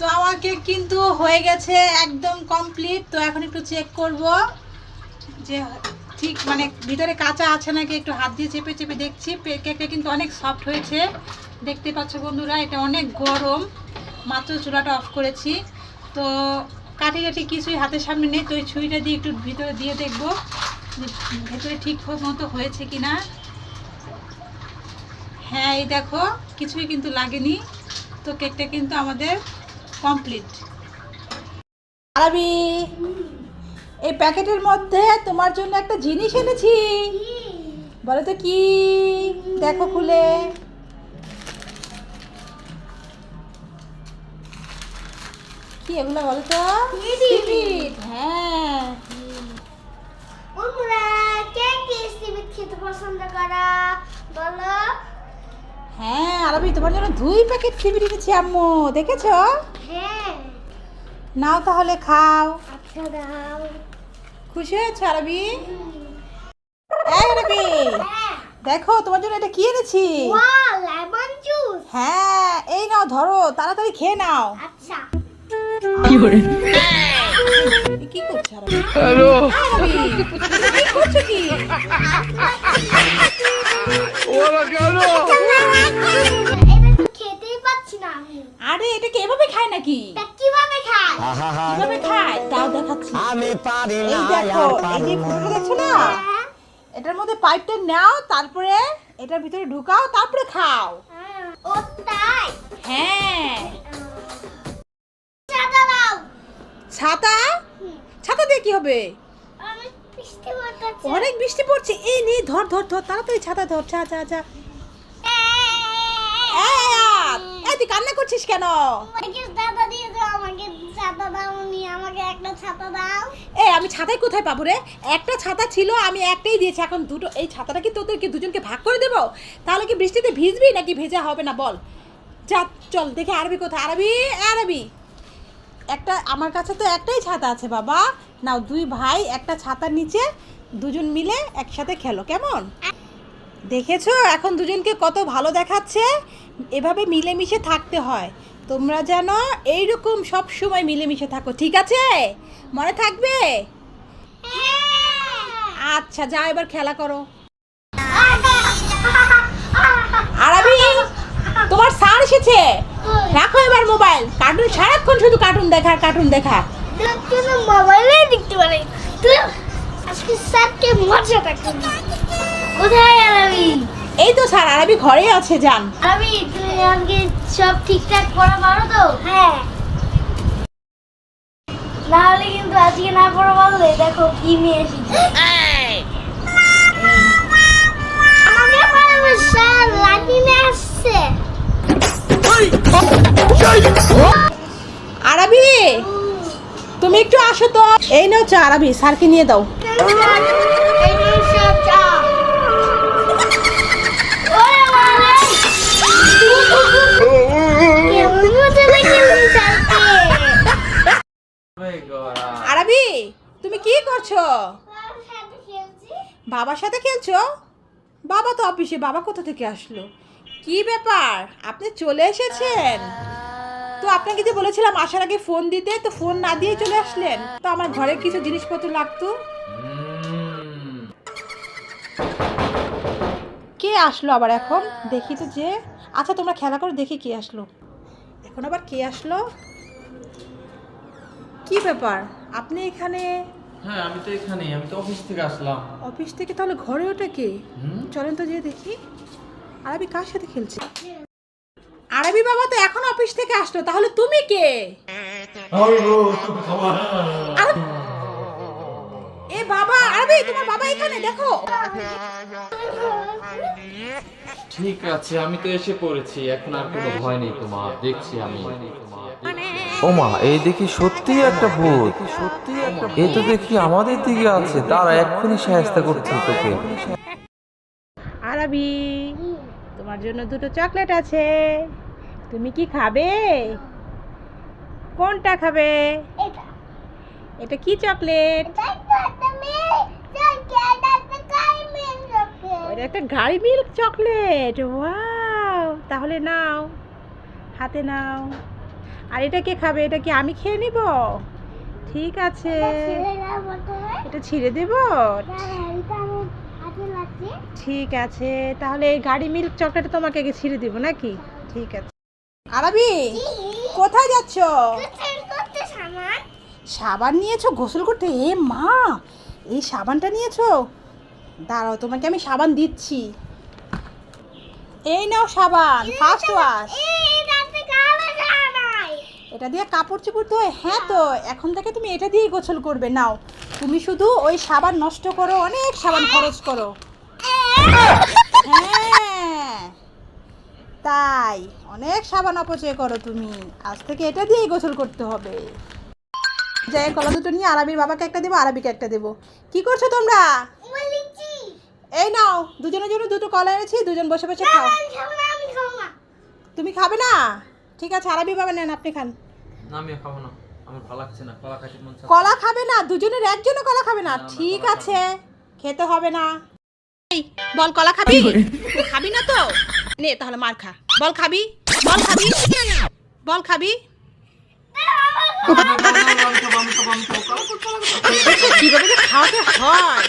তো আমার কেক কিন্তু হয়ে গেছে একদম কমপ্লিট তো এখন একটু চেক করব যে ঠিক মানে ভিতরে কাঁচা আছে নাকি একটু হাত দিয়ে চেপে চেপে দেখছি। কেকটা কিন্তু অনেক সফট হয়েছে। দেখতে পাচ্ছ বন্ধুরা, এটা অনেক গরম। মাত্র চুলাটা অফ করেছি। তো কাটি কাটি কিছুই হাতের সামনে নেই, তো ওই ছুরিটা দিয়ে একটু ভিতরে দিয়ে দেখব যে ভেতরে ঠিক মতো হয়েছে কি না হ্যাঁ এই দেখো, কিছুই কিন্তু লাগেনি। তো কেকটা কিন্তু আমাদের কমপ্লিট আরবি এই প্যাকেটের মধ্যে তোমার জন্য একটা জিনিস এনেছি। বলো তো কি? দেখো খুলে। কি এগুলো বলো তো? হ্যাঁ। খেতে পছন্দ করা? বলো। হ্যাঁ আরবি তোমার জন্য দুই প্যাকেট ফিবির এনেছি আম্মু। দেখেছ? নাও তাহলে খাও আচ্ছা খুশি হয়েছে আরবি আরবি হ্যাঁ দেখো তোমার জন্য এটা কি এনেছি ওয়াও লেমন জুস হ্যাঁ এই নাও ধরো তাড়াতাড়ি খেয়ে নাও আচ্ছা এ কি করছ আরবি আরবি কি করছ কি এটা তো খেতেই পাচ্ছি না আমি আরে এটাকে এভাবে খায় নাকি কীভাবে খায়? তাও দেখাচ্ছি। আমি পারি এই দেখো এই যে ফুটোটা দেখছ না? হ্যাঁ এটার মধ্যে পাইপটা নাও তারপরে এটার ভিতরে ঢুকাও তারপরে খাও। ও তাই? হ্যাঁ। চাটা দাও। ছাতা? ছাতা দিয়ে কি হবে? অনেক বৃষ্টি পড়ছে। এই নে ধর ধর ধর তাড়াতাড়ি ছাতা ধর চা চা চা। এই এই তুই কান্না করছিস কেন? এই আমি ছাতাই কোথায় পাবো রে? একটা ছাতা ছিল, আমি একটাই দিয়েছি, এখন দুটো। এই ছাতাটা কি তোদেরকে দুজনকে ভাগ করে দেবো? তাহলে কি বৃষ্টিতে ভিজবি নাকি ভেজা হবে না? বল। যা, চল, দেখে আরবি কোথায়। আরবি আরবি। একটা, আমার কাছে তো একটাই ছাতা আছে, বাবা। নাও, দুই ভাই, একটা ছাতার নিচে, দুজন মিলে একসাথে খেলো, কেমন? দেখেছ? এখন দুজনকে কত ভালো দেখাচ্ছে। এভাবে মিলেমিশে থাকতে হয়। তোমরা যেন এইরকম সব সময় মিলেমিশে থাকো, ঠিক আছে? মনে থাকবে? আচ্ছা যা এবার খেলা করো। আরবি তোমার স্যার এসেছে। রাখো এবার মোবাইল। কার্টুন, সারাক্ষণ শুধু কার্টুন দেখা কার্টুন দেখা। মোবাইলে দেখতে পারে আজকে স্যারকে মজা কোথায় আমি এই তো স্যার আরবি ঘরেই আছে, যান। আমি তুমি আজকে সব ঠিকঠাক পড়া পারো তো? হ্যাঁ। না হলে কিন্তু আজকে না পড়া পারলে দেখো কি নিয়ে এসেছি। আমাকে পড়াবে স্যার লাঠি নিয়ে আসছে। আরবি তুমি একটু আসো তো। এই নাও চা আরবি স্যারকে নিয়ে দাও। বাবার সাথে খেলছো? বাবা তো অফিসে, বাবা কোথা থেকে আসলো? কি ব্যাপার? আপনি চলে এসেছেন? তো আপনাকে যে বলেছিলাম আসার আগে ফোন দিতে, তো ফোন না দিয়ে চলে আসলেন। তো আমার ঘরের কিছু জিনিসপত্র লাগতো? কে আসলো আবার এখন? দেখি তো যে। আচ্ছা তোমরা খেলা করে, দেখি কে আসলো। এখন আবার কে আসলো? কি ব্যাপার? আপনি এখানে হ্যাঁ আমি তো এখানেই আমি তো অফিস থেকে আসলাম। অফিস থেকে তাহলে ঘরে ওটা কে? হুম? চলেন তো যেয়ে দেখি। আরবি কার সাথে খেলছে? আরবি বাবা তো এখন অফিস থেকে আসলো তাহলে তুমি কে? এ বাবা আরবি তোমার বাবা এখানে দেখো। ঠিক আছে আমি তো এসে পড়েছি এখন আর কোনো ভয় নেই তোমার দেখছি আমি। ওমা এই দেখি সত্যি একটা ভূত। সত্যি একটা এ তো দেখি আমাদের দিকে আছে। তারা এক্ষুনি সাহায্য করছে তোকে। আরবি তোমার জন্য দুটো চকলেট আছে। তুমি কি খাবে? কোনটা খাবে? এটা। এটা কি চকলেট? এটা একটা গাড়ি মিল্ক চকলেট ওয়াও তাহলে নাও হাতে নাও। আর এটা কে খাবে? এটা কি আমি খেয়ে নিব? ঠিক আছে। এটা ছিঁড়ে দেব? ঠিক আছে। তাহলে এই গাড়ি মিল্ক চকলেট তোমাকে আগে ছিঁড়ে দিব নাকি? ঠিক আছে। আরবি কোথায় যাচ্ছ? সাবান। নিয়েছো? গোসল করতে? এ মা এই সাবানটা নিয়েছো? দাঁড়াও তোমাকে আমি সাবান দিচ্ছি। এই নাও সাবান ফার্স্ট ওয়াশ এই তাতে কালো জামাই এটা দিয়ে কাপড় চোপড় ধোয় হ্যাঁ তো এখন থেকে তুমি এটা দিয়েই গোসল করবে নাও। তুমি শুধু ওই সাবান নষ্ট করো অনেক সাবান খরচ করো। হ্যাঁ। তাই অনেক সাবান অপচয় করো তুমি। আজ থেকে এটা দিয়েই গোসল করতে হবে। যাই কলা দুটো নিয়ে আরবির বাবাকে একটা দেবো আরবিকে একটা দেবো। কি করছ তোমরা? এই নাও দুজনের জন্য দুটো কলা এনেছি দুজন বসে বসে খাও। তুমি খাবে না? ঠিক আছে আরবি বাবা নেন আপনি খান। কলা খাবে না দুজনের একজনও কলা খাবে না। ঠিক আছে খেতে হবে না। বল কলা খাবি? খাবি না তো? নে তাহলে মার খা। বল খাবি? বল খাবি? বল খাবি? কীভাবে খাওয়াতে হয়?